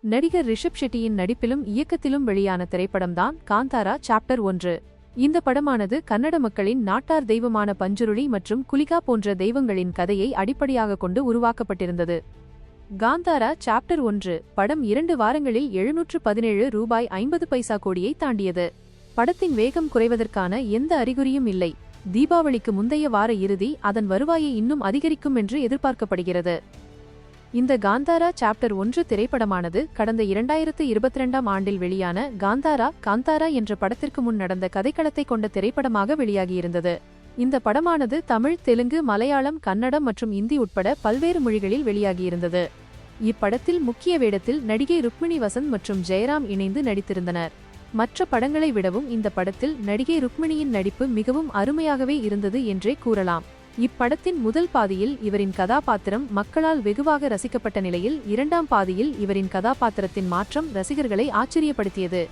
நடிகர் ரிஷப் ஷெட்டியின் நடிப்பிலும் இயக்கத்திலும் வெளியான திரைப்படம்தான் காந்தாரா சாப்டர் ஒன்று. இந்த படமானது கன்னட மக்களின் நாட்டார் தெய்வமான பஞ்சுருளி மற்றும் குலிகா போன்ற தெய்வங்களின் கதையை அடிப்படையாக கொண்டு உருவாக்கப்பட்டிருந்தது. காந்தாரா சாப்டர் ஒன்று படம் இரண்டு வாரங்களில் எழுநூற்று பதினேழு ரூபாய் ஐம்பது பைசா கோடியை தாண்டியது. படத்தின் வேகம் குறைவதற்கான எந்த அறிகுறியும் இல்லை. தீபாவளிக்கு முந்தைய வார இறுதி அதன் வருவாயை இன்னும் அதிகரிக்கும் என்று எதிர்பார்க்கப்படுகிறது. இந்த காந்தாரா சாப்டர் ஒன்று திரைப்படமானது கடந்த இரண்டாயிரத்து இருபத்தி ரெண்டாம் ஆண்டில் வெளியான காந்தாரா காந்தாரா என்ற படத்திற்கு முன் நடந்த கதைக்களத்தை கொண்ட திரைப்படமாக வெளியாகியிருந்தது. இந்த படமானது தமிழ் தெலுங்கு மலையாளம் கன்னடம் மற்றும் இந்தி உட்பட பல்வேறு மொழிகளில் வெளியாகியிருந்தது. இப்படத்தில் முக்கிய வேடத்தில் நடிகை ருக்மிணி வசந்த் மற்றும் ஜெயராம் இணைந்து நடித்திருந்தனர். மற்ற படங்களை விடவும் இந்த படத்தில் நடிகை ருக்மிணியின் நடிப்பு மிகவும் அருமையாகவே இருந்தது என்றே கூறலாம். இப்படத்தின் முதல் பாதியில் இவரின் கதாபாத்திரம் மக்களால் வெகுவாக ரசிக்கப்பட்ட நிலையில் இரண்டாம் பாதியில் இவரின் கதாபாத்திரத்தின் மாற்றம் ரசிகர்களை ஆச்சரியப்படுத்தியது.